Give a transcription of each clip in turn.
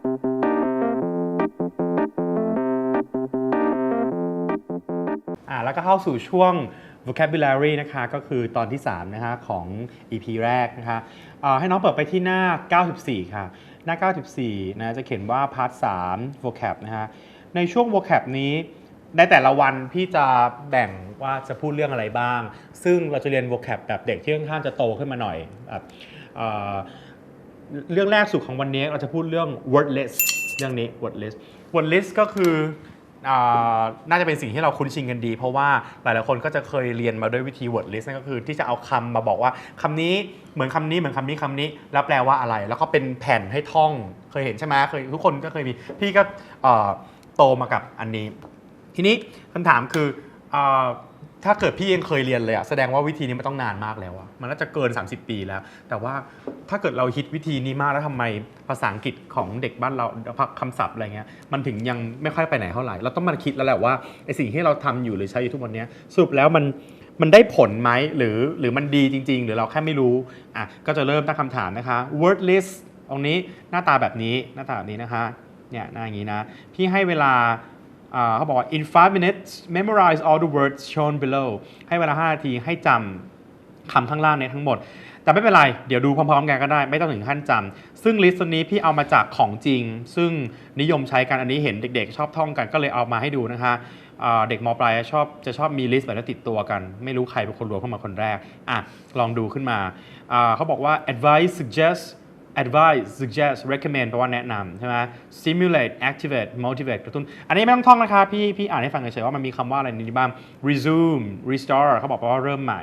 อ่าแล้วก็เข้าสู่ช่วง vocabulary นะคะก็คือตอนที่ 3 นะคะของ EP แรกนะคะอ่อให้น้องเปิดไปที่หน้า 94 ค่ะ หน้า 94 นะ จะเขียนว่า part 3 vocab นะคะในช่วง vocab นี้ในแต่ละวันพี่จะแบ่งว่าจะพูดเรื่องอะไรบ้าง ซึ่งเราจะเรียน vocab แบบเด็กที่ค่อนข้างจะโตขึ้นมาหน่อยแบบ เรื่องแรกสุดของวันนี้เราจะพูดเรื่อง wordless เรื่องนี้ wordless wordless ก็คือน่าจะเป็นสิ่งที่เราคุ้นชินกันดี เพราะว่าหลายๆคนก็จะเคยเรียนมาด้วยวิธี wordless นั่นก็คือที่จะเอาคำมาบอกว่าคำนี้เหมือนคำนี้เหมือนคำนี้คำนี้ แล้วแปลว่าอะไร แล้วก็เป็นแผ่นให้ท่องเคยเห็นใช่ไหมเคยทุกคนก็เคยมี พี่ก็โตมากับอันนี้ ทีนี้คำถามคืออ ถ้าเกิดพี่ยังเคยเรียนเลยอะแสดงว่าวิธีนี้มันต้องนานมากแล้วอะมันน่าจะเกิน 30 ปีแล้ว แต่ว่าถ้าเกิดเราฮิตวิธีนี้มากแล้วทำไมภาษาอังกฤษของเด็กบ้านเราคำศัพท์อะไรเงี้ยมันถึงยังไม่ค่อยไปไหนเท่าไหร่เราต้องมาคิดแล้วแหละว่าไอสิ่งที่เราทำอยู่หรือใช้อยู่ทุกวันนี้สรุปแล้วมันมันได้ผลไหมหรือหรือมันดีจริง ๆ หรือเราแค่ไม่รู้อะก็จะเริ่มตั้งคำถามนะคะ word list ตรงนี้หน้าตาแบบนี้หน้าตาแบบนี้นะคะเนี่ยหน้าอย่างนี้นะพี่ให้เวลา เขาบอกว่า in 5 minutes memorize all the words shown below ให้เวลา5นาทีให้จำคำข้างล่างในทั้งหมด แต่ไม่เป็นไร เดี๋ยวดูพร้อมๆกันก็ได้ ไม่ต้องถึงขั้นจำซึ่งลิสต์ตัวนี้พี่เอามาจากของจริง ซึ่งนิยมใช้กันอันนี้เห็นเด็กๆ ชอบท่องกันก็เลยเอามาให้ดูนะคะเด็กมปลายชอบจะชอบมีลิสต์แบบนี้ติดตัวกัน ไม่รู้ใครเป็นคนรวมเข้ามาคนแรกอะลองดูขึ้นมาเขาบอกว่า advice suggest advise suggest recommend แปลว่าแนะนำใช่ไหม stimulate activate motivate กระตุ้น อันนี้ไม่ต้องท่องนะคะพี่พี่อ่านให้ฟังเฉยๆว่ามันมีคำว่าอะไรในนี้บ้าง resume restore เขาบอกว่าเริ่มใหม่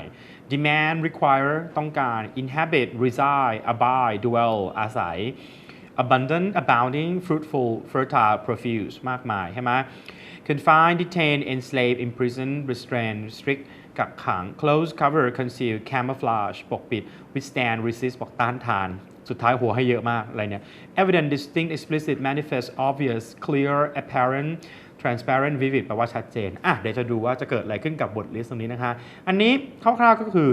demand require ต้องการ inhabit reside abide dwell อาศัย abundant abounding fruitful fertile profuse มากมายใช่ไหม confine detain enslave imprison restrain restrict กักขัง close cover conceal camouflage ปกปิด withstand resist บอกต้านทาน สุดท้ายหัวให้เยอะมากอะไรเนี่ย evident distinct explicit manifest obvious clear apparent transparent vivid แปลว่าชัดเจน อะ เดี๋ยวจะดูว่าจะเกิดอะไรขึ้นกับบทลิสต์ตรงนี้นะคะ อันนี้คร่าวๆก็คือ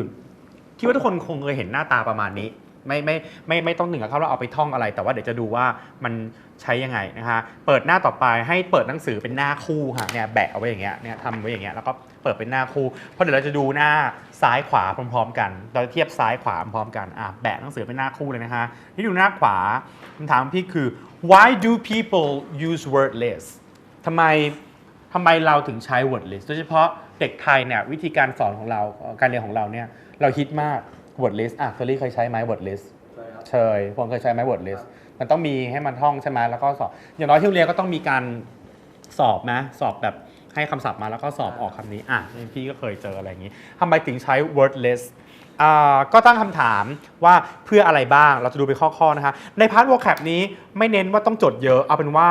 คิดว่าทุกคนคงเคยเห็นหน้าตาประมาณนี้ ไม่ไม่ไม่ไม่ต้องหนึ่งกับเขาเราเอาไปท่องอะไร แต่ว่าเดี๋ยวจะดูว่ามันใช้ยังไงนะคะเปิดหน้าต่อไปให้เปิดหนังสือเป็นหน้าคู่ค่ะเนี่ยแบะเอาไว้อย่างเงี้ยเนี่ยทำไว้อย่างเงี้ยแล้วก็เปิดเป็นหน้าคู่เพราะเดี๋ยวเราจะดูหน้าซ้ายขวาพร้อม ๆ กัน เราจะเทียบซ้ายขวาพร้อมกันอะแบะหนังสือเป็นหน้าคู่เลยนะคะนี่ดูหน้าขวาคำถามพี่คือ why do people use wordless ทำไมทำไมเราถึงใช้ wordless โดยเฉพาะเด็กไทยเนี่ยวิธีการสอนของเราการเรียนของเราเนี่ยเราฮิตมาก wordless อะเคอรี่เคยใช้ไหม wordless เชยผมเคยใช้ไหม wordless มันต้องมีให้มันท่องใช่ไหมแล้วก็สอบ อย่างน้อยที่โรงเรียนก็ต้องมีการสอบนะ สอบแบบให้คำศัพท์มาแล้วก็สอบออกคำนี้ อะนี่พี่ก็เคยเจออะไรอย่างนี้ทำไมถึงใช้ wordless อ่าก็ตั้งคำถามว่าเพื่ออะไรบ้าง เราจะดูเป็นข้อๆนะคะ ในพาร์ท vocab นี้ไม่เน้นว่าต้องจดเยอะ เอาเป็นว่า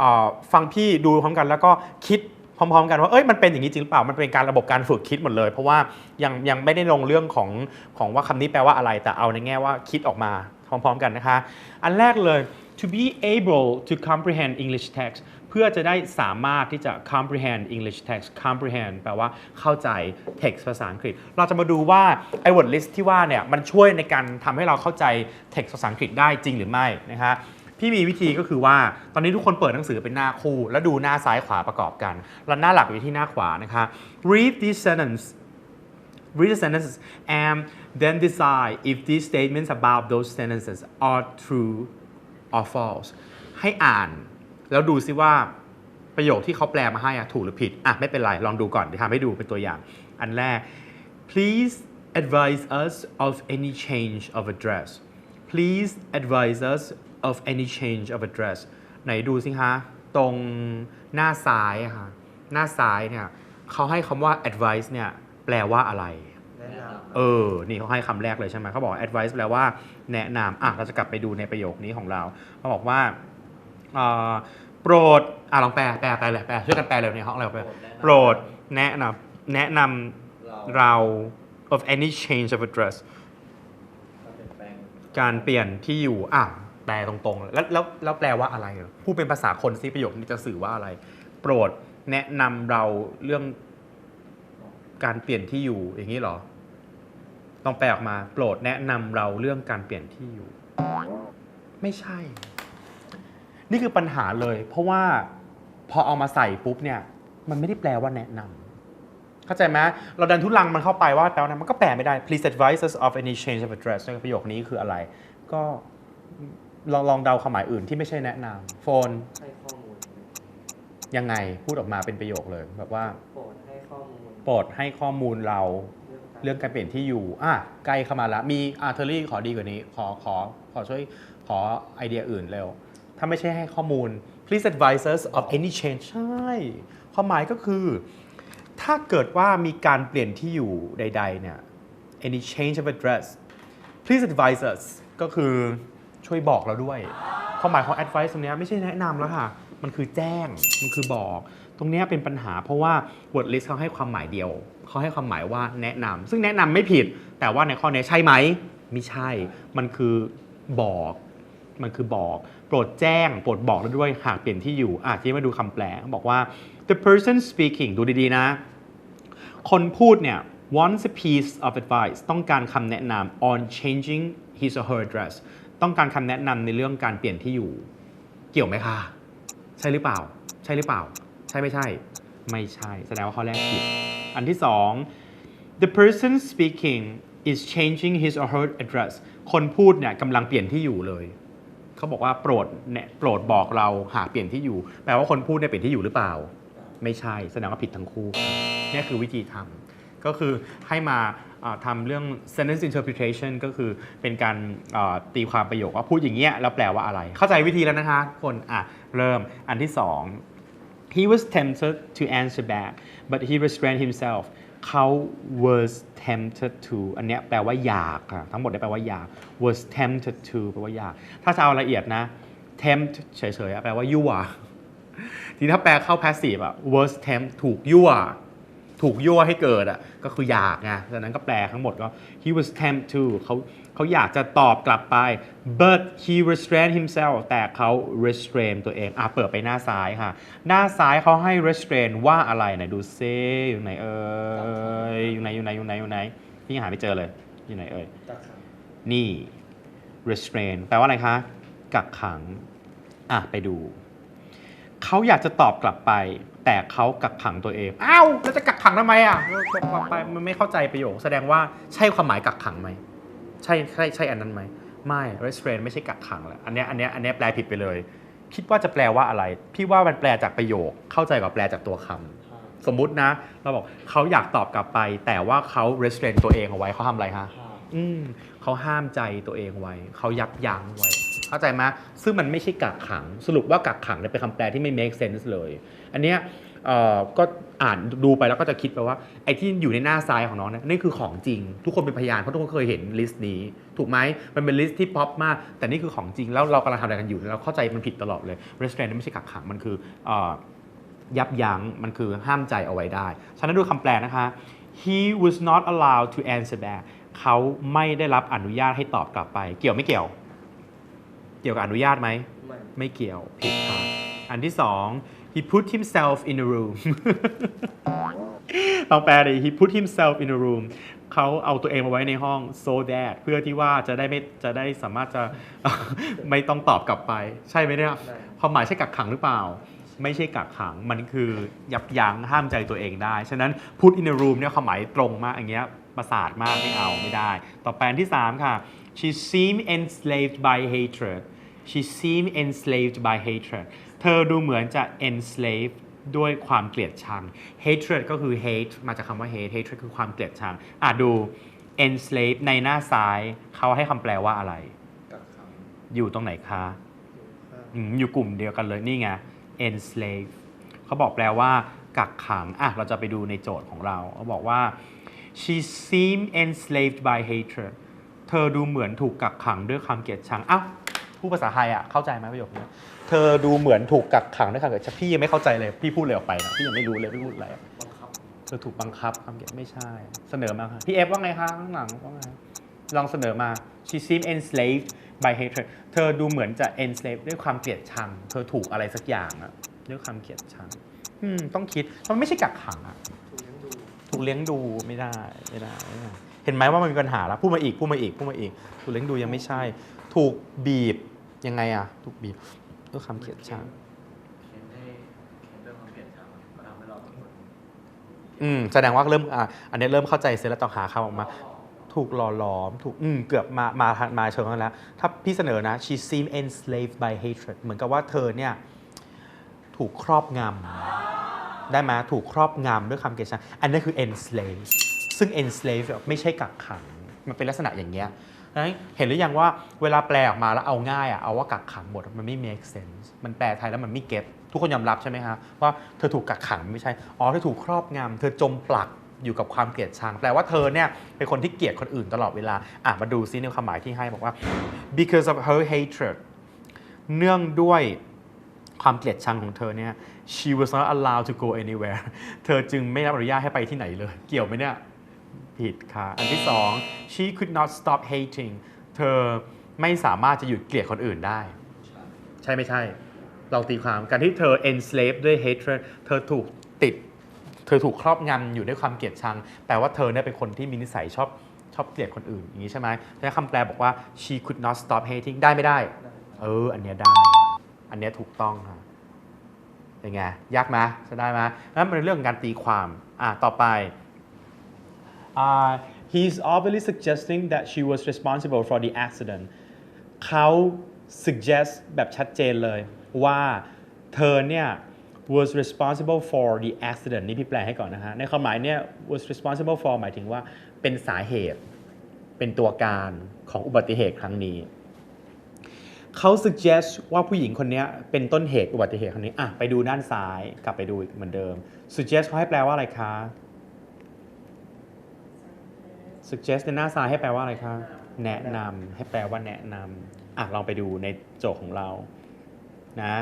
อ่าฟังพี่ดูพร้อมกันแล้วก็คิดพ ร้อมๆ กันว่าเอ้ยมันเป็นอย่างนี้จริงหรือเปล่ามันเป็นการระบบการฝึกคิดหมดเลย เพราะว่ายังยังไม่ได้ลงเรื่องของของว่าคำนี้แปลว่าอะไรแต่เอาในแง่ว่าคิดออกมาพร้อมๆ กันนะคะ อันแรกเลย to be able to comprehend English text เพื่อจะได้สามารถที่จะ comprehend English text comprehend แปลว่าเข้าใจ text ภาษาอังกฤษ เราจะมาดูว่าไอ้ word list ที่ว่าเนี่ยมันช่วยในการทำให้เราเข้าใจ text ภาษาอังกฤษได้จริงหรือไม่นะคะ พี่มีวิธีก็คือว่าตอนนี้ทุกคนเปิดหนังสือเป็นหน้าคู่ แล้วดูหน้าซ้ายขวาประกอบกัน แล้วหน้าหลักอยู่ที่หน้าขวานะคะ read this sentence read the sentences and then decide if these statements about those sentences are true or false ให้อ่านแล้วดูซิว่าประโยคที่เขาแปลมาให้อะถูกหรือผิดอะไม่เป็นไร ลองดูก่อนเดี๋ยวทำให้ดูเป็นตัวอย่าง อันแรก please advise us of any change of address please advise us of any change of address ไหนดูสิคะตรงหน้าซ้ายอะค่ะหน้าซ้ายเนี่ยเขาให้คำว่า advice เนี่ยแปลว่าอะไรแนะนำเออ นี่เขาให้คำแรกเลยใช่ไหมเขาบอก advice แปลว่าแนะนำอะเราจะกลับไปดูในประโยคนี้ของเราเขาบอกว่าเอ่อโปรดอะลองแปลแปลแปลเลยแปลช่วยกันแปลเลยในห้องเราแปลโปรดแนะนำแนะนำเราเรา of any change of address เปลี่ยนแปลงการเปลี่ยนที่อยู่อะ แปลตรงๆ แล้วแล้วแล้วแปลว่าอะไรเหรอพูดเป็นภาษาคนซิประโยคนี้จะสื่อว่าอะไร โปรดแนะนำเราเรื่องการเปลี่ยนที่อยู่อย่างนี้เหรอต้องแปลออกมาโปรดแนะนำเราเรื่องการเปลี่ยนที่อยู่ ไม่ใช่ นี่คือปัญหาเลย เพราะว่าพอเอามาใส่ปุ๊บเนี่ย มันไม่ได้แปลว่าแนะนำเข้าใจไหมเราดันทุลังมันเข้าไปว่าแปลว่ามันก็แปลไม่ได้ please advise us of any change of address ประโยคนี้คืออะไร ก็ ลองลองเดาความหมายอื่นที่ไม่ใช่แนะนำโฟนให้ข้อมูลยังไงพูดออกมาเป็นประโยคเลยแบบว่าโปรดให้ข้อมูลโปรดให้ข้อมูลเราเรื่องเรื่องการเปลี่ยนที่อยู่อะใกล้เข้ามาแล้วมีอาร์เทอรี่ขอดีกว่านี้ ขอขอขอช่วยขอไอเดียอื่นเร็ว ถ้าไม่ใช่ให้ข้อมูล please advise us of any change ใช่ ความหมายก็คือ ถ้าเกิดว่ามีการเปลี่ยนที่อยู่ใด ๆ เนี่ย any change of address please advise us ก็คือ ช่วยบอกเราด้วย ความหมายของ advice ตรงนี้ไม่ใช่แนะนำแล้วค่ะ มันคือแจ้ง มันคือบอก ตรงนี้เป็นปัญหา เพราะว่า word list เขาให้ความหมายเดียว เขาให้ความหมายว่าแนะนำ ซึ่งแนะนำไม่ผิด แต่ว่าในข้อนี้ใช่ไหม ไม่ใช่ มันคือบอก มันคือบอก โปรดแจ้ง โปรดบอกเราด้วย หากเปลี่ยนที่อยู่อะที่มาดูคำแปล บอกว่า the person speaking ดูดีๆนะ คนพูดเนี่ย wants a piece of advice ต้องการคำแนะนำ on changing his or her address ต้องการคำแนะนำในเรื่องการเปลี่ยนที่อยู่ เกี่ยวไหมคะ ใช่หรือเปล่า ใช่หรือเปล่า ใช่ไม่ใช่ ไม่ใช่ แสดงว่าข้อแรกผิด อันที่สอง the person speaking is changing his or her address คนพูดเนี่ยกำลังเปลี่ยนที่อยู่เลยเขาบอกว่าโปรดเนี่ยโปรดบอกเราหาเปลี่ยนที่อยู่ แปลว่าคนพูดเนี่ยเปลี่ยนที่อยู่หรือเปล่า ไม่ใช่ แสดงว่าผิดทั้งคู่นี่คือวิธีทำก็คือให้มา ทำเรื่อง sentence interpretation ก็คือเป็นการตีความประโยคว่าพูดอย่างเงี้ยแล้วแปลว่าอะไร เข้าใจวิธีแล้วนะคะคนอะเริ่มอันที่สอง he was tempted to answer back but he restrained himself เขา was tempted to อันเนี้ยแปลว่าอยากอะทั้งหมดได้แปลว่าอยาก was tempted to แปลว่าอยาก ถ้าจะเอาละเอียดนะ tempt เฉยๆแปลว่ายั่วทีนี้ถ้าแปลเข้า passive อะ was tempt ถูกยั่ว ถูกยั่วให้เกิดอะก็คืออยากไงดังนั้นก็แปลทั้งหมดก็ he was tempted to เขาเขาอยากจะตอบกลับไป but he restrained himself แต่เขา restrain ตัวเองอะเปิดไปหน้าซ้ายค่ะ หน้าซ้ายเขาให้ restrain ว่าอะไรไหนดูเซอยู่ไหนเอ่ยอยู่ไหนอยู่ไหนอยู่ไหนอยู่ไหนพี่หาไม่เจอเลยอยู่ไหนเอ่ยกักขังนี่ restrain แปลว่าอะไรคะ กักขัง อะ ไปดู เขาอยากจะตอบกลับไป แต่เขากักขังตัวเอง อ้าวแล้วจะกักขังทำไมอะตอบกลับไปมันไม่เข้าใจประโยค แสดงว่าใช่ความหมายกักขังไหมใช่ใช่ใช่อันนั้นไหมไม่ restrain ไม่ใช่กักขังแล้วอันเนี้ยอันเนี้ยอันเนี้ยแปลผิดไปเลย คิดว่าจะแปลว่าอะไร พี่ว่ามันแปลจากประโยค เข้าใจกว่าแปลจากตัวคำห้าสมมุตินะ เราบอกเขาอยากตอบกลับไป แต่ว่าเขา restrain ตัวเองเอาไว้เขาทำอะไรฮะห้าอืมเขาห้ามใจตัวเองไว้ เขายับยั้งไว้ เข้าใจไหมซึ่งมันไม่ใช่กักขัง สรุปว่ากักขังเนี่ยเป็นคำแปลที่ไม่ make sense เลย อันเนี้ยเอ่อก็อ่านดูไปแล้วก็จะคิดไปว่าไอ้ที่อยู่ในหน้าซ้ายของน้องเนี่ยนี่คือของจริง ทุกคนเป็นพยานเพราะทุกคนเคยเห็นลิสต์นี้ ถูกไหมมันเป็นลิสต์ที่ป๊อปมาก แต่นี่คือของจริงแล้วเรากำลังทำอะไรกันอยู่เราเข้าใจมันผิดตลอดเลย restraint ไม่ใช่กักขังมันคือเอ่อยับยั้งมันคือห้ามใจเอาไว้ได้ ฉะนั้นดูคำแปลนะคะ he was not allowed to answer back เขาไม่ได้รับอนุญาตให้ตอบกลับไป เกี่ยวไม่เกี่ยว เกี่ยวกับอนุญาตไหมไม่ไม่เกี่ยวผิดค่ะอันที่สอง he put himself in a room ลองแปลดิ he put himself in a room เขาเอาตัวเองมาไว้ในห้อง so that เพื่อที่ว่าจะได้ไม่จะได้สามารถจะไม่ต้องตอบกลับไป ใช่ไหมเนี่ยความหมายใช่กักขังหรือเปล่า ไม่ใช่กักขังมันคือยับยั้งห้ามใจตัวเองได้ ฉะนั้น put in a room เนี่ยความหมายตรงมากอย่างเงี้ยประสาทมากไม่เอาไม่ได้ ต่อไปอันที่ 3 ค่ะ she seemed enslaved by hatred she seemed enslaved by hatred เธอดูเหมือนจะ enslaved ด้วยความเกลียดชัง hatred ก็คือ hate มาจากคำว่า hate hatred คือความเกลียดชังอะดู enslaved ในหน้าซ้ายเขาให้คำแปลว่าอะไรกักขังอยู่ตรงไหนคะห้าอืมอยู่กลุ่มเดียวกันเลยนี่ไง enslave เขาบอกแปลว่า กักขังอะเราจะไปดูในโจทย์ของเราเขาบอกว่า she seemed enslaved by hatred เธอดูเหมือนถูกกักขังด้วยความเกลียดชังอ้าว ผู้ภาษาไทยอะเข้าใจไหมประโยคนี้เธอดูเหมือนถูกกักขังด้วยความเกลียดชังพี่ยังไม่เข้าใจเลยพี่พูดเลยออกไปนะพี่ยังไม่รู้เลยพี่พูดอะไรอะบังคับเธอถูกบังคับความเกลียดไม่ใช่ เสนอมาค่ะพี่เอฟว่าไงคะข้างหลังว่าไงลองเสนอมา she seemed enslaved by hatred เธอดูเหมือนจะ enslaved ด้วยความเกลียดชัง เธอถูกอะไรสักอย่างอะด้วยความเกลียดชังอืมต้องคิดมันไม่ใช่กักขังอะถูกเลี้ยงดูถูกเลี้ยงดูไม่ได้ไม่ได้ไม่ได้ เห็นไหมว่ามันมีปัญหาแล้วพูดมาอีกพูดมาอีกพูดมาอีก ถูกเลี้ยงดูยังไม่ใช่ ถูกบีบ ยังไงอะถูกบีบด้วยความเกลียดชังเขียนให้เขียนด้วยความเกลียดชังก็ทำให้เราเป็นคนอืมแสดงว่าเริ่มอะอันนี้เริ่มเข้าใจเสร็จแล้วต้องหาคำออกมา ถูกหล่อหลอม ถูกอืมเกือบมามามามาเชิงนั้นแล้ว ถ้าพี่เสนอนะ she seemed enslaved by hatred เหมือนกับว่าเธอเนี่ย ถูกครอบงำได้ไหมถูกครอบงำด้วยคำเกลียดชังอันนี้คือ enslave ซึ่ง enslave ไม่ใช่กักขัง มันเป็นลักษณะอย่างเงี้ย นะเห็นหรือยังว่าเวลาแปลออกมาแล้วเอาง่ายอะเอาว่ากักขังหมดมันไม่ make sense มันแปลไทยแล้วมันไม่เก็ตทุกคนยอมรับใช่ไหมฮะว่าเธอถูกกักขังไม่ใช่อ๋อเธอถูกครอบงำเธอจมปลักอยู่กับความเกลียดชังแปลว่าเธอเนี่ยเป็นคนที่เกลียดคนอื่นตลอดเวลาอะมาดูซิในความหมายที่ให้บอกว่า because of her hatred เนื่องด้วยความเกลียดชังของเธอเนี่ย she was not allowed to go anywhere เธอจึงไม่รับอนุญาตให้ไปที่ไหนเลย เกี่ยวไหมเนี่ย ผิดค่ะ อันที่สอง she could not stop hating เธอไม่สามารถจะหยุดเกลียดคนอื่นได้ ใช่ไม่ใช่ ลองตีความการที่เธอ enslave ด้วย hatred เธอถูกติด เธอถูกครอบงำอยู่ด้วยความเกลียดชัง แปลว่าเธอเนี่ยเป็นคนที่มีนิสัยชอบชอบเกลียดคนอื่น อย่างนี้ใช่ไหมใช้คำแปลบอกว่า she could not stop hating ได้ไม่ได้ เออ อันเนี้ยได้ อันเนี้ยถูกต้องค่ะเป็นไง ยากไหมจะได้ไหมนั่นเป็นเรื่องของการตีความ อะ ต่อไป uh, he's obviously suggesting that she was responsible for the accident เขา suggest แบบชัดเจนเลยว่าเธอเนี่ย was responsible for the accident นี่พี่แปลให้ก่อนนะฮะ ในความหมายเนี่ย was responsible for หมายถึงว่าเป็นสาเหตุ เป็นตัวการของอุบัติเหตุครั้งนี้ เขา suggest ว่าผู้หญิงคนนี้เป็นต้นเหตุอุบัติเหตุครั้งนี้ อะ ไปดูด้านซ้าย กลับไปดูเหมือนเดิม suggest เขาให้แปลว่าอะไรคะ suggest ในหน้าซ้ายให้แปลว่าอะไรคะแนะนำให้แปลว่าแนะนำอะลองไปดูในโจทย์ของเรานะ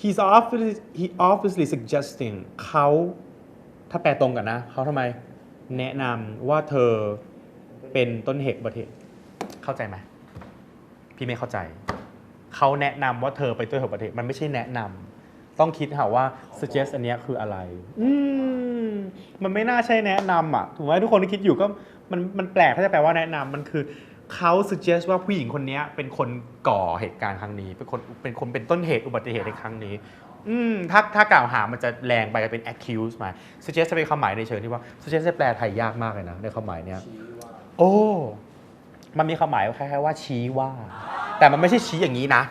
he's obviously he obviously suggesting เขาถ้าแปลตรงกันนะเขาทำไมแนะนำว่าเธอเป็นต้นเหตุบัติเหตุเข้าใจไหมพี่ไม่เข้าใจ เขาแนะนำว่าเธอไปต้นเหตุบัติเหตุมันไม่ใช่แนะนำต้องคิดหาว่า suggest อันนี้คืออะไร อืมมันไม่น่าใช่แนะนำอะถูกไหมทุกคนที่คิดอยู่ก็ มันมันแปลกถ้าจะแปลว่าแนะนำมันคือเขา suggest ว่าผู้หญิงคนนี้เป็นคนก่อเหตุการณ์ครั้งนี้ เป็นคนเป็นคนเป็นต้นเหตุอุบัติเหตุในครั้งนี้ อืมถ้าถ้ากล่าวหามันจะแรงไปก็เป็น accuse มา suggest จะเป็นความหมายในเชิงที่ว่า suggest จะแปลไทยยากมากเลยนะในความหมายเนี้ยโอ้มันมีความหมายคล้ายๆว่าชี้ว่า แต่มันไม่ใช่ชี้อย่างนี้นะ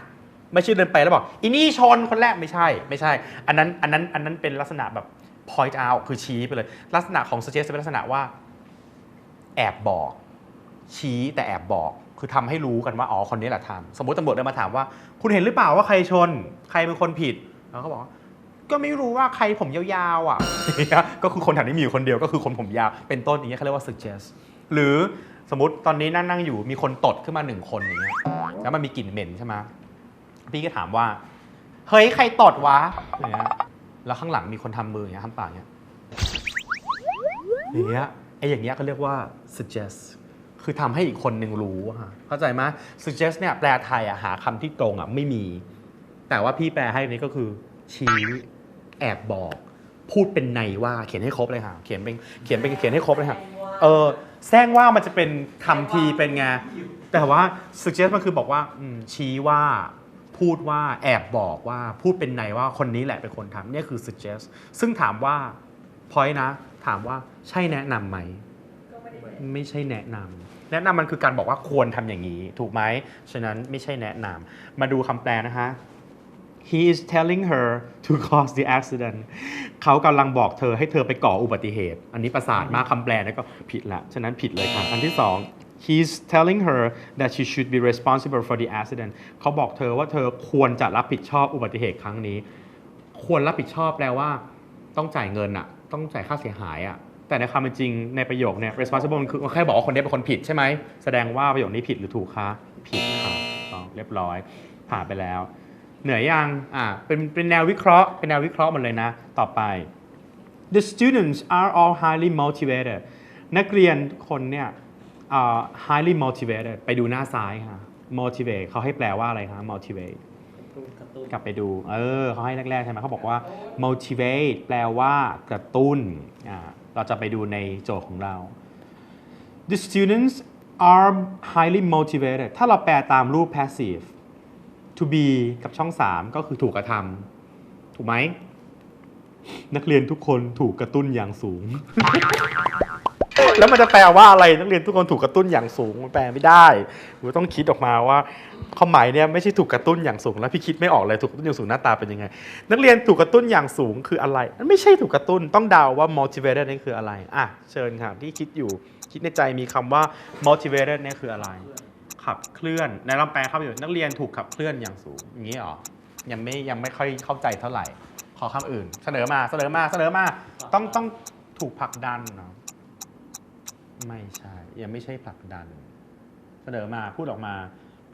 ไม่ใช่เดินไปแล้วบอกอินี่ชนคนแรกไม่ใช่ ไม่ใช่ อันนั้นอันนั้นอันนั้นเป็นลักษณะแบบ point out คือชี้ไปเลย ลักษณะของ suggest จะเป็นลักษณะว่า แอบบอก ชี้แต่แอบบอก คือทำให้รู้กันว่าอ๋อคนนี้แหละทำสมมติตำรวจเดินมาถามว่า คุณเห็นหรือเปล่าว่าใครชน ใครเป็นคนผิดแล้วก็บอกก็ไม่รู้ว่าใครผมยาวๆอะก็คือคนแถวนี้มีอยู่คนเดียวก็คือคนผมยาวเป็นต้นอย่างเงี้ยเขาเรียกว่า suggest หรือสมมติตอนนี้นั่งนั่งอยู่มีคนตดขึ้นมาหนึ่งคนอย่างเงี้ยแล้วมันมีกลิ่นเหม็นใช่ไหมพี่ก็ถามว่าเฮ้ยใครตดวะอย่างเงี้ยแล้วข้างหลังมีคนทำมืออย่างเงี้ยทำปากอย่างเงี้ยอย่างเงี้ย ไอ้อย่างเงี้ยเขาเรียกว่า suggest คือทำให้อีกคนหนึ่งรู้ค่ะเข้าใจไหม suggest เนี่ยแปลไทยอะหาคำที่ตรงอะไม่มี แต่ว่าพี่แปลให้นี้ก็คือชี้แอบบอก พูดเป็นในว่าเขียนให้ครบเลยค่ะเขียนเป็นเขียนเป็นเขียนให้ครบเลยค่ะเออแซงว่ามันจะเป็นคำทีเป็นไงแต่ว่า suggest มันคือบอกว่าอืมชี้ว่าพูดว่าแอบบอกว่าพูดเป็นในว่าคนนี้แหละเป็นคนทำเนี่ยคือ suggest ซึ่งถามว่า point นะ ถามว่าใช่แนะนำไหมไม่ใช่แนะนำแนะนำมันคือการบอกว่าควรทำอย่างนี้ ถูกไหมฉะนั้นไม่ใช่แนะนำมาดูคำแปลนะคะ he is telling her to cause the accident เขากำลังบอกเธอให้เธอไปก่ออุบัติเหตุ อันนี้ประสาทมากคำแปลนะก็ผิดละ ฉะนั้นผิดเลยค่ะ อันที่สอง he's telling her that she should be responsible for the accident เขาบอกเธอว่าเธอควรจะรับผิดชอบอุบัติเหตุครั้งนี้ ควรรับผิดชอบแปลว่า ต้องจ่ายเงินอะ ต้องจ่ายค่าเสียหายอะแต่ในความเป็นจริงในประโยคเนี่ย responsible มันคือแค่บอกว่าคนนี้เป็นคนผิดใช่ไหม แสดงว่าประโยคนี้ผิดหรือถูกคะผิดค่ะต้องเรียบร้อย ผ่านไปแล้ว เหนื่อยยังอ่าเป็นเป็นแนววิเคราะห์เป็นแนววิเคราะห์หมดเลยนะ ต่อไป the students are all highly motivated นักเรียนคนเนี่ยอ่า highly motivated ไปดูหน้าซ้ายค่ะ motivate เขาให้แปลว่าอะไรคะ motivate กลับไปดู เออเขาให้แรกๆใช่ไหมเขาบอกว่า motivate แปลว่ากระตุ้นอ่าเราจะไปดูในโจทย์ของเรา the students are highly motivated ถ้าเราแปลตามรูป passive to be กับช่อง 3 ก็คือถูกกระทำถูกไหม นักเรียนทุกคนถูกกระตุ้นอย่างสูง แล้วมันจะแปลว่าอะไรนักเรียนทุกคนถูกกระตุ้นอย่างสูงมันแปลไม่ได้หนูต้องคิดออกมาว่าความหมายเนี่ยไม่ใช่ถูกกระตุ้นอย่างสูง แล้วพี่คิดไม่ออกเลยถูกกระตุ้นอย่างสูงหน้าตาเป็นยังไง นักเรียนถูกกระตุ้นอย่างสูงคืออะไรมันไม่ใช่ถูกกระตุ้นต้องเดาว่า motivated นี่คืออะไรอะเชิญค่ะที่คิดอยู่คิดในใจมีคำว่า motivated นี่คืออะไร ขับเคลื่อนในลำแปลเข้าไปอยู่นักเรียนถูกขับเคลื่อนอย่างสูงอย่างนี้เหรอยังไม่ยังไม่ค่อยเข้าใจเท่าไหร่ขอคำอื่น เสนอมาเสนอมาเสนอมาต้องต้องถูกผลักดันเนาะ ไม่ใช่ ยังไม่ใช่ผลักดัน เสนอมาพูดออกมา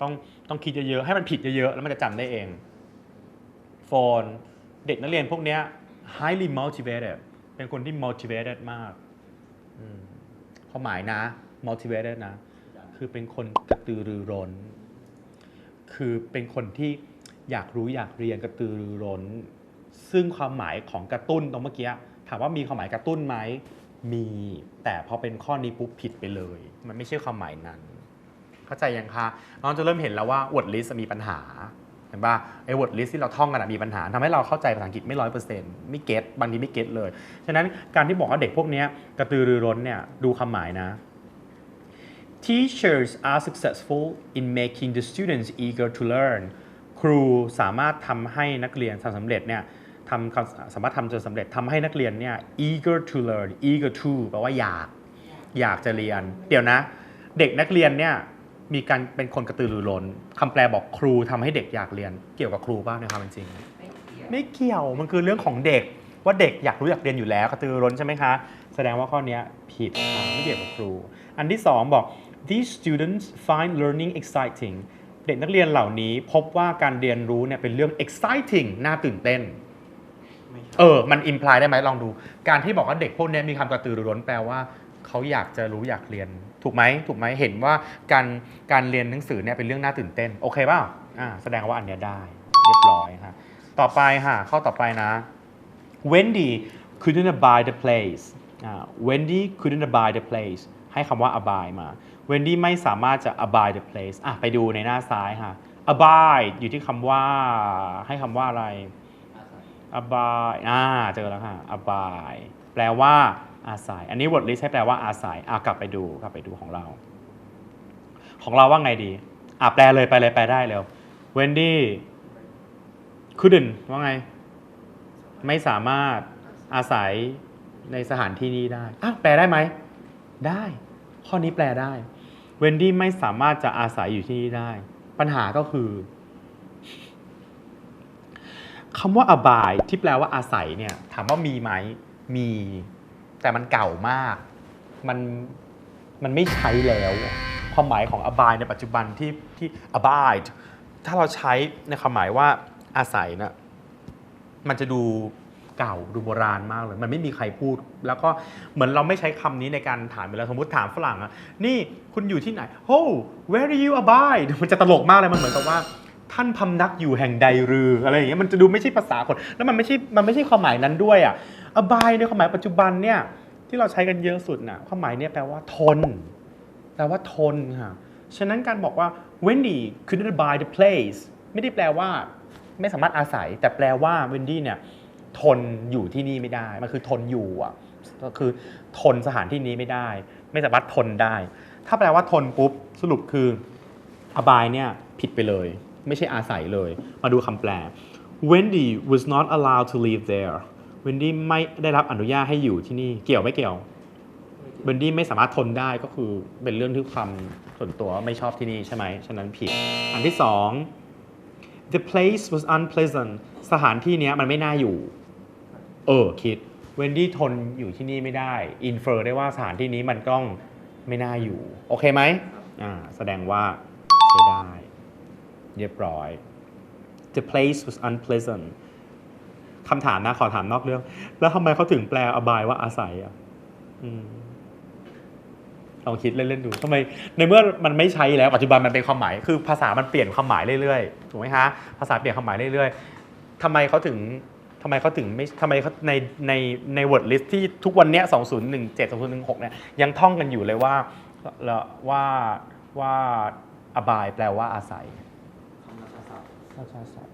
ต้องต้องคิดเยอะๆให้มันผิดเยอะๆแล้วมันจะจำได้เองโฟนเด็กนักเรียนพวกเนี้ย highly motivated เป็นคนที่ motivated มากอความหมายนะ motivated นะ คือเป็นคนกระตือรือร้น คือเป็นคนที่อยากรู้อยากเรียนกระตือรือร้น ซึ่งความหมายของกระตุ้นตรงเมื่อกี้ถามว่ามีความหมายกระตุ้นไหม มีแต่พอเป็นข้อนี้ปุ๊บผิดไปเลย มันไม่ใช่ความหมายนั้น เข้าใจยังคะน้องจะเริ่มเห็นแล้วว่า word list มีปัญหาเห็นป่ะไอ้ word list ที่เราท่องกันมีปัญหาทำให้เราเข้าใจภาษาอังกฤษไม่ร้อยเปอร์เซ็นต์ไม่เก็ตบางทีไม่เก็ตเลย ฉะนั้นการที่บอกว่าเด็กพวกนี้กระตือรือร้นเนี่ยดูคำหมายนะ Teachers are successful in making the students eager to learn ครูสามารถทำให้นักเรียนทำสำเร็จเนี่ย ทำความสามารถทำจนสำเร็จทำให้นักเรียนเนี่ย eager to learn eager to แปลว่าอยากอยากจะเรียน เดี๋ยวนะ เด็กนักเรียนเนี่ยมีการเป็นคนกระตือรือร้นคำแปลบอกครูทำให้เด็กอยากเรียน เกี่ยวกับครูบ้างในความเป็นจริง ไม่เกี่ยวมันคือเรื่องของเด็กว่าเด็กอยากรู้อยากเรียนอยู่แล้วกระตือรือร้นใช่ไหมคะ แสดงว่าข้อเนี้ยผิดค่ะไม่เกี่ยวกับครู อันที่สองบอก these students find learning exciting เด็กนักเรียนเหล่านี้พบว่าการเรียนรู้เนี่ยเป็นเรื่อง exciting น่าตื่นเต้น เออ มันอิมพลายได้ไหมลองดู การที่บอกว่าเด็กพวกนี้มีความกระตือรือร้นแปลว่าเขาอยากจะรู้อยากเรียน ถูกไหมถูกไหมเห็นว่าการการเรียนหนังสือเนี่ยเป็นเรื่องน่าตื่นเต้น โอเคเปล่าอ่า แสดงว่าอันเนี้ยได้ เรียบร้อยค่ะ ต่อไปค่ะ ข้อต่อไปนะ Wendy couldn't abide the place อ่า Wendy couldn't abide the place ให้คำว่า abide มา Wendy ไม่สามารถจะ abide the place อะไปดูในหน้าซ้ายค่ะ abide อยู่ที่คำว่าให้คำว่าอะไร abide อ่าเจอแล้วค่ะ abide แปลว่าอาศัย อันนี้ word list ให้แปลว่าอาศัยอะกลับไปดูกลับไปดูของเรา ของเราว่าไงดีอะแปลเลยไปเลยแปลได้เร็ว Wendy couldn't ว่าไง ไม่สามารถอาศัยในสถานที่นี้ได้อ้าวแปลได้ไหม ได้ ข้อนี้แปลได้ เวนดี้ไม่สามารถจะอาศัยอยู่ที่นี่ได้ ปัญหาก็คือ คำว่า abide ที่แปลว่าอาศัยเนี่ยถามว่ามีไหมมี แต่มันเก่ามาก มันมันไม่ใช้แล้ว ความหมายของ abide ในปัจจุบันที่ที่ abide ถ้าเราใช้ในความหมายว่าอาศัยนะมันจะดูเก่าดูโบราณมากเลย มันไม่มีใครพูด แล้วก็เหมือนเราไม่ใช้คำนี้ในการถามเวลาสมมติถามฝรั่งอะนี่คุณอยู่ที่ไหน Oh where do you abide มันจะตลกมากเลยมันเหมือนกับว่า ท่านพำนักอยู่แห่งใดหรืออะไรอย่างเงี้ยมันจะดูไม่ใช่ภาษาคนแล้วมันไม่ใช่มันไม่ใช่ความหมายนั้นด้วยอะ abide ในความหมายปัจจุบันเนี่ยที่เราใช้กันเยอะสุดน่ะความหมายเนี่ยแปลว่าทนแปลว่าทนค่ะฉะนั้นการบอกว่า Wendy couldn't abide the place ไม่ได้แปลว่าไม่สามารถอาศัย แต่แปลว่า Wendy เนี่ยทนอยู่ที่นี่ไม่ได้ มันคือทนอยู่อะก็คือทนสถานที่นี้ไม่ได้ ไม่สามารถทนได้ ถ้าแปลว่าทนปุ๊บสรุปคือ abide เนี่ยผิดไปเลย ไม่ใช่อาศัยเลย มาดูคำแปล Wendy was not allowed to live there Wendy ไม่ได้รับอนุญาตให้อยู่ที่นี่เกี่ยวไม่เกี่ยวเบนดี้ไม่สามารถทนได้ก็คือเป็นเรื่องที่ความส่วนตัวไม่ชอบที่นี่ใช่ไหมฉะนั้นผิด อันที่สอง the place was unpleasant สถานที่นี้มันไม่น่าอยู่ เออคิด เวนดี้ทนอยู่ที่นี่ไม่ได้ อินเฟอร์ได้ว่าสถานที่นี้มันต้องไม่น่าอยู่ โอเคไหมอ่า แสดงว่าใช้ได้ เรียบร้อย the place was unpleasant คำถามนะขอถามนอกเรื่อง แล้วทำไมเขาถึงแปลอบายว่าอาศัยอะลองคิดเล่นๆดูทำไมในเมื่อมันไม่ใช้แล้วปัจจุบันมันเป็นความหมาย คือภาษามันเปลี่ยนความหมายเรื่อยๆถูกไหมฮะภาษาเปลี่ยนความหมายเรื่อยๆทำไมเขาถึงทำไมเขาถึงไม่ทำไมเขาในในใน word list ที่ทุกวันเนี้ย2017 2016เนี่ยยังท่องกันอยู่เลยว่าว่าว่าว่าอบายแปลว่าอาศัยาชาศัพท์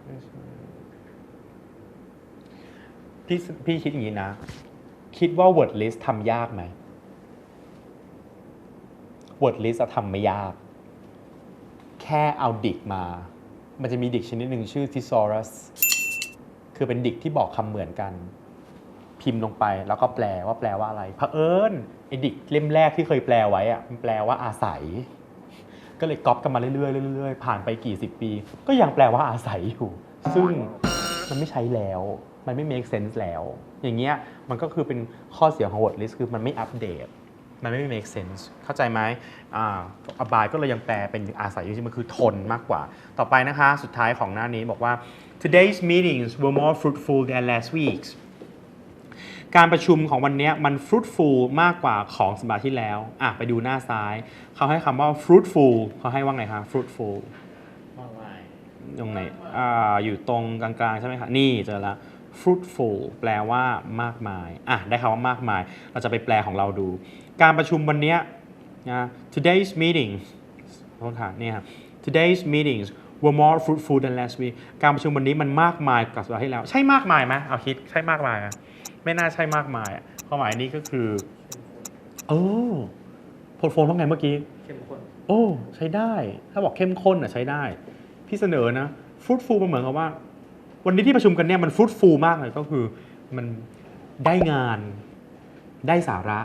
พี่พี่คิดอย่างนี้นะ คิดว่า word list ทำยากไหม word list อะทำไม่ยาก แค่เอาดิกมา มันจะมีดิกชนิดหนึ่งชื่อ thesaurus คือเป็นดิกที่บอกคำเหมือนกัน พิมพ์ลงไปแล้วก็แปลว่าแปลว่าอะไรเผอิญไอ้ดิกเล่มแรกที่เคยแปลไว้อะมันแปลว่าอาศัย ก็เลยก๊อปกันมาเรื่อยๆเรื่อยๆผ่านไปกี่สิบปี ก็ยังแปลว่าอาศัยอยู่ ซึ่งมันไม่ใช้แล้ว มันไม่ make sense แล้ว อย่างเงี้ยมันก็คือเป็นข้อเสียของ word list คือมันไม่อัปเดต มันไม่ make sense เข้าใจไหมอ่าอบายก็เลยยังแปลเป็นอาศัยอยู่ที่มันคือทนมากกว่า ต่อไปนะคะ สุดท้ายของหน้านี้บอกว่า today's meetings were more fruitful than last week's การประชุมของวันเนี้ยมัน fruitful มากกว่าของสัปดาห์ที่แล้วอะไปดูหน้าซ้าย เขาให้คำว่า fruitful เขาให้ว่าไงคะ fruitful มากมายตรงไหนอ่าอยู่ตรงกลางๆ ใช่ไหมคะนี่เจอละ fruitful แปลว่ามากมายอะได้คำว่ามากมาย เราจะไปแปลของเราดู การประชุมวันเนี้ยนะ today's meeting โทษค่ะนี่ครับ today's meetings were more fruitful than last week การประชุมวันนี้มันมากมายกว่าสัปดาห์ที่แล้ว ใช่มากมายไหมเอาคิด ใช่มากมายไหม ไม่น่าใช่มากมายอะความหมายนี้ก็คือโอ้โพลโฟนว่าไงเมื่อกี้เข้มข้นโอ้ใช้ได้ ถ้าบอกเข้มข้นอะใช้ได้ พี่เสนอนะฟรุตฟูมันเหมือนกับว่า วันนี้ที่ประชุมกันเนี่ยมันฟรุตฟูมากเลยก็คือมันได้งานได้สาระ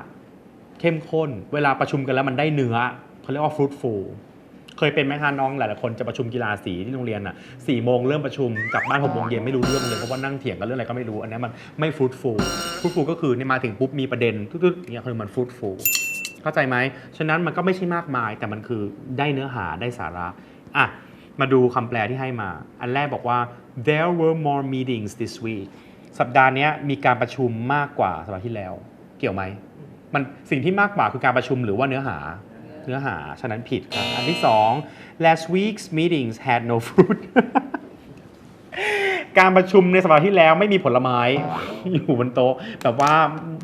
เข้มข้น เวลาประชุมกันแล้วมันได้เนื้อเขาเรียกว่าฟรุตฟู เคยเป็นไหมคะน้องหลายๆคนจะประชุมกีฬาสีที่โรงเรียนอะสี่โมงเริ่มประชุมกลับบ้านหกโมงเย็นไม่รู้เรื่องเลยเพราะว่านั่งเถียงกันเรื่องอะไรก็ไม่รู้อันนี้มันไม่ฟรุตฟูฟรุตฟูก็คือเนี่ยมาถึงปุ๊บมีประเด็นตุ๊ดๆอย่างเงี้ยคือมันฟรุตฟูเข้าใจไหมฉะนั้นมันก็ไม่ใช่มากมาย แต่มันคือได้เนื้อหาได้สาระอะมาดูคำแปลที่ให้มา อันแรกบอกว่า there were more meetings this week สัปดาห์นี้มีการประชุมมากกว่าสัปดาห์ที่แล้ว เกี่ยวไหมมันสิ่งที่มากกว่าคือการประชุมหรือว่าเนื้อหา เนื้อหา ฉะนั้นผิดครับ อันที่สอง last week's meetings had no fruit การประชุมในสัปดาห์ที่แล้วไม่มีผลไม้ อยู่บนโต๊ะแบบว่า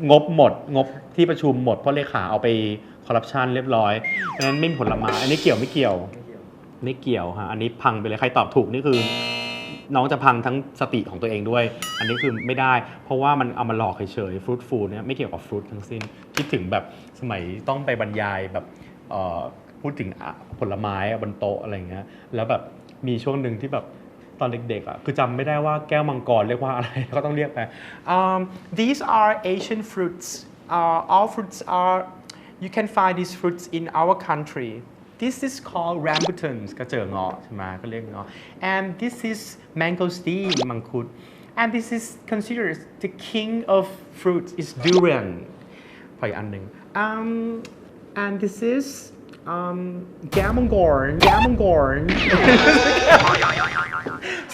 งบหมด งบที่ประชุมหมดเพราะเลขาเอาไปคอร์รัปชันเรียบร้อยดังนั้นไม่มีผลไม้อันนี้เกี่ยวไม่เกี่ยวไม่เกี่ยว ไม่เกี่ยวฮะอันนี้พังไปเลยใครตอบถูกนี่คือ น้องจะพังทั้งสติของตัวเองด้วย อันนี้คือไม่ได้ เพราะว่ามันเอามาหลอกเฉยๆฟรุตฟูเนี่ยไม่เกี่ยวกับฟรุตทั้งสิ้นคิดถึงแบบสมัยต้องไปบรรยายแบบ พูดถึงผลไม้บนโต๊ะอะไรเงี้ยแล้วแบบมีช่วงหนึ่งที่แบบตอนเด็กๆอะคือจำไม่ได้ว่าแก้วมังกรเรียกว่าอะไรก็ต้องเรียกไป um, these are Asian fruits uh, all fruits are you can find these fruits in our country this is called rambutans ก็เจอเงาะใช่ไหมก็เรียกเงาะ and this is mangosteen มังคุด and this is considered the king of fruits is durian พออีกอันหนึ่ง um, and this is um, gamongorn gamongorn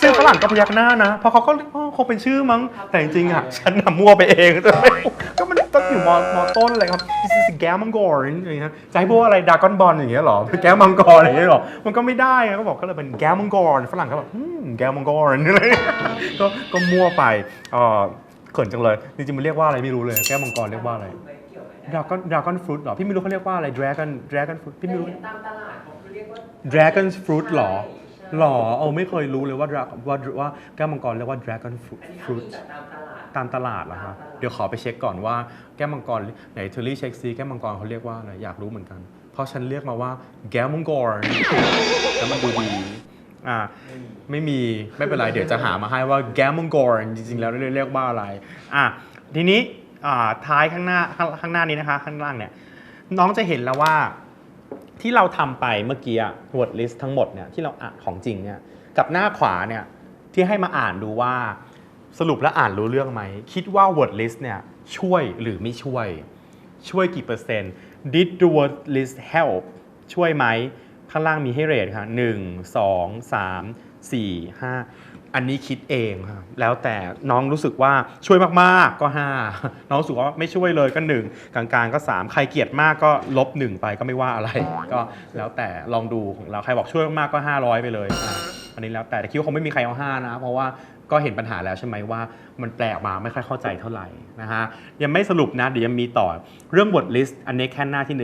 ซึ่งฝรั่งก็พยักหน้านะ เพราะเขาก็อ๋อคงเป็นชื่อมั้ง แต่จริงๆอะ ฉันน่ะมั่วไปเอง ก็มันต้องอยู่มมต้นเลยครับ this is gamongorn อย่างเงี้ยจะให้พูดว่าอะไรดากอนบอลอย่างเงี้ยเหรอ แก้มังกรอย่างเงี้ยเหรอ มันก็ไม่ได้อะก็บอกก็เลยเป็นแก้วมังกรฝรั่งก็แบบอืมแก้วมังกรอะไรก็ก็มั่วไปเออเขินจังเลย จริงๆมันเรียกว่าอะไรไม่รู้เลย แก้วมังกรเรียกว่าอะไร ไม่เกี่ยวไหมดากอนดากอนฟรุตเหรอ พี่ไม่รู้เขาเรียกว่าอะไร dragon dragon fruit พี่ไม่รู้เห็นตามตลาดเขาเรียกว่า dragon fruit หรอใช่หรอเออไม่เคยรู้เลยว่า dra- ว่าว่าแก้วมังกรเรียกว่า dragon fruit อันนี้ fruit อ้างอิงจากตามตลาด ตามตลาดเหรอคะเดี๋ยวขอไปเช็คก่อนว่าแก้วมังกรไหนเทอรี่เช็คซีแก้วมังกรเขาเรียกว่าอะไรอยากรู้เหมือนกัน เพราะฉันเรียกมาว่าแก้วมังกรแล้วมันดูดีอ่าไม่มีไม่มีไม่เป็นไรเดี๋ยวจะหามาให้ว่าแก้วมังกรจริงๆแล้วเรียกว่าอะไรอะทีนี้อ่า ท้ายข้างหน้าข้างข้างหน้านี้นะคะ ข้างล่างเนี่ยน้องจะเห็นแล้วว่าที่เราทำไปเมื่อกี้ word list ทั้งหมดเนี่ยที่เราอ่านของจริงเนี่ยกับหน้าขวาเนี่ยที่ให้มาอ่านดูว่าสรุปแล้วอ่านรู้เรื่องไหม คิดว่า word list เนี่ยช่วยหรือไม่ช่วย ช่วยกี่เปอร์เซ็นต์ did the word list help ช่วยไหม ข้างล่างมีให้เรทค่ะ1 2 3 4 5อั อันนี้คิดเองค่ะแล้วแต่น้องรู้สึกว่าช่วยมากๆก็ 5 น้องรู้สึกว่าไม่ช่วยเลยก็ 1 กลางๆ ก็ 3 ใครเกลียดมากก็ลบ 1 ไปก็ไม่ว่าอะไร ก็แล้วแต่ลองดูของเราใครบอกช่วยมากๆก็ 500 ไปเลยอะอันนี้แล้วแต่แต่คิดว่าคงไม่มีใครเอา5นะ เพราะว่าก็เห็นปัญหาแล้วใช่ไหมว่ามันแปลออกมาไม่ค่อยเข้าใจเท่าไหร่นะฮะยังไม่สรุปนะเดี๋ยวยังมีต่อเรื่องบทลิสต์อันนี้แค่หน้าที่หนึ่ง